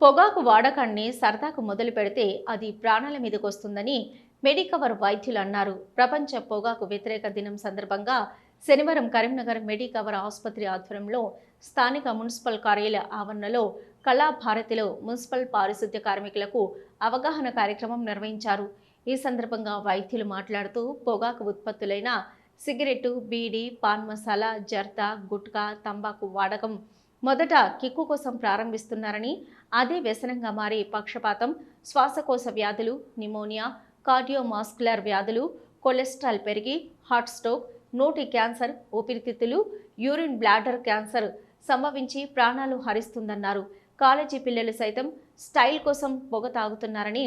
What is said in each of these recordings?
పొగాకు వాడకాన్ని సరదాకు మొదలు పెడితే అది ప్రాణాల మీదకు వస్తుందని మెడికవర్ వైద్యులు అన్నారు. ప్రపంచ పొగాకు వ్యతిరేక దినం సందర్భంగా శనివారం కరీంనగర్ మెడికవర్ ఆసుపత్రి ఆధ్వర్యంలో స్థానిక మున్సిపల్ కార్యాలయ ఆవరణలో కళాభారతిలో మున్సిపల్ పారిశుద్ధ్య కార్మికులకు అవగాహన కార్యక్రమం నిర్వహించారు. ఈ సందర్భంగా వైద్యులు మాట్లాడుతూ పొగాకు ఉత్పత్తులైన సిగరెట్టు బీడీ పాన్ మసాలా జర్దా గుట్కా తంబాకు వాడకం మొదట కిక్కు కోసం ప్రారంభిస్తున్నారని అదే వ్యసనంగా మారి పక్షపాతం శ్వాసకోశ వ్యాధులు నిమోనియా కార్డియోమాస్కులర్ వ్యాధులు కొలెస్ట్రాల్ పెరిగి హార్ట్ స్ట్రోక్ నోటి క్యాన్సర్ ఊపిరితిత్తులు యూరిన్ బ్లాడర్ క్యాన్సర్ సంభవించి ప్రాణాలు హరిస్తుందన్నారు. కాలేజీ పిల్లలు సైతం స్టైల్ కోసం పొగ తాగుతున్నారని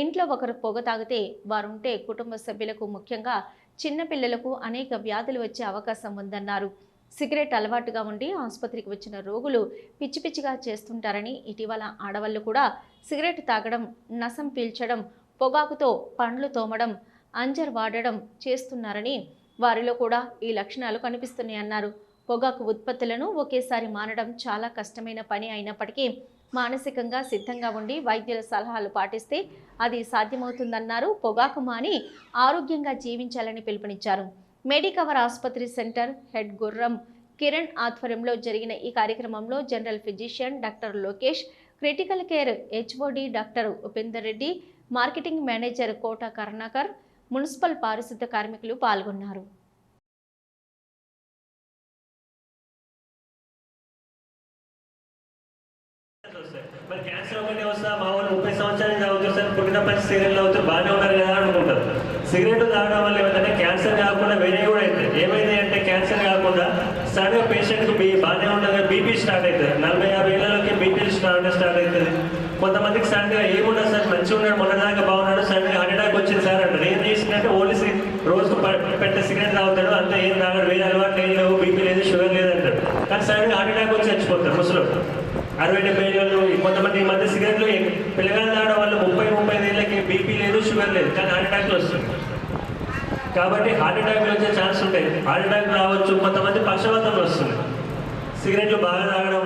ఇంట్లో ఒకరు పొగ తాగితే వారుంటే కుటుంబ సభ్యులకు ముఖ్యంగా చిన్నపిల్లలకు అనేక వ్యాధులు వచ్చే అవకాశం ఉందన్నారు. సిగరెట్ అలవాటుగా ఉండి ఆసుపత్రికి వచ్చిన రోగులు పిచ్చి పిచ్చిగా చేస్తుంటారని ఇటీవల ఆడవాళ్ళు కూడా సిగరెట్ తాగడం నసం పీల్చడం పొగాకుతో పండ్లు తోమడం అంజర్ వాడడం చేస్తున్నారని వారిలో కూడా ఈ లక్షణాలు కనిపిస్తున్నాయన్నారు పొగాకు ఉత్పత్తులను ఒకేసారి మానడం చాలా కష్టమైన పని అయినప్పటికీ మానసికంగా సిద్ధంగా ఉండి వైద్యుల సలహాలు పాటిస్తే అది సాధ్యమవుతుందన్నారు. పొగాకు మాని ఆరోగ్యంగా జీవించాలని పిలుపునిచ్చారు. మెడికవర్ ఆసుపత్రి సెంటర్ హెడ్ గుర్రం కిరణ్ ఆధ్వర్యంలో జరిగిన ఈ కార్యక్రమంలో general physician doctor Lokesh critical care HOD doctor Upender Reddy marketing manager Kota Karunakar municipal పారిశుద్ధ కార్మికులు పాల్గొన్నారు. మరి క్యాన్సర్ ఒకటి వస్తా మా వాళ్ళు ముప్పై సంవత్సరాలు తాగుతారు సార్. పుట్టిన పరిస్థితి అవుతారు బాగానే ఉన్నారు కదా సిగరెట్ తాగడం వల్ల ఏమంటే క్యాన్సర్ కాకుండా వేరే కూడా అవుతుంది ఏమైంది అంటే క్యాన్సర్ కాకుండా సడన్గా పేషెంట్కి బీ బాగానే ఉండదు బీపీ స్టార్ట్ అవుతుంది. నలభై యాభై ఏళ్ళలోకి బీపీ స్టార్ట్ స్టార్ట్ అవుతుంది. కొంతమందికి సడన్గా ఏమున్నా సార్ మంచిగా ఉన్నాడు మొన్నదాకా బాగున్నాడు సడన్గా హార్ట్ అటాక్ వచ్చింది సార్ అంటారు. ఏం చేసిందంటే ఓన్లీ రోజు రోజుకు పెట్టే సిగరెట్ తాగుతాడు అంతా ఏం తాగడు వేరే అలవాటు ఏం లేవు బీపీ లేదు షుగర్ లేదు అంటాడు కానీ సడన్గా హార్ట్ అటాక్ వచ్చి చచ్చిపోతారు ముసలు అరవై డెబ్బై ఏళ్ళు కొంతమంది ఈ మధ్య సిగరెట్లు పిల్లగాలు తాగడం వల్ల ముప్పై ముప్పై ఐదు ఏళ్ళకి బీపీ లేదు షుగర్ లేదు కానీ హార్ట్ అటాక్లు వస్తుంది కాబట్టి హార్ట్ అటాక్లు వచ్చే ఛాన్స్ ఉంటాయి. హార్ట్ అటాక్ రావచ్చు కొంతమంది పక్షవాతం వస్తుంది. సిగరెట్లు బాగా తాగడం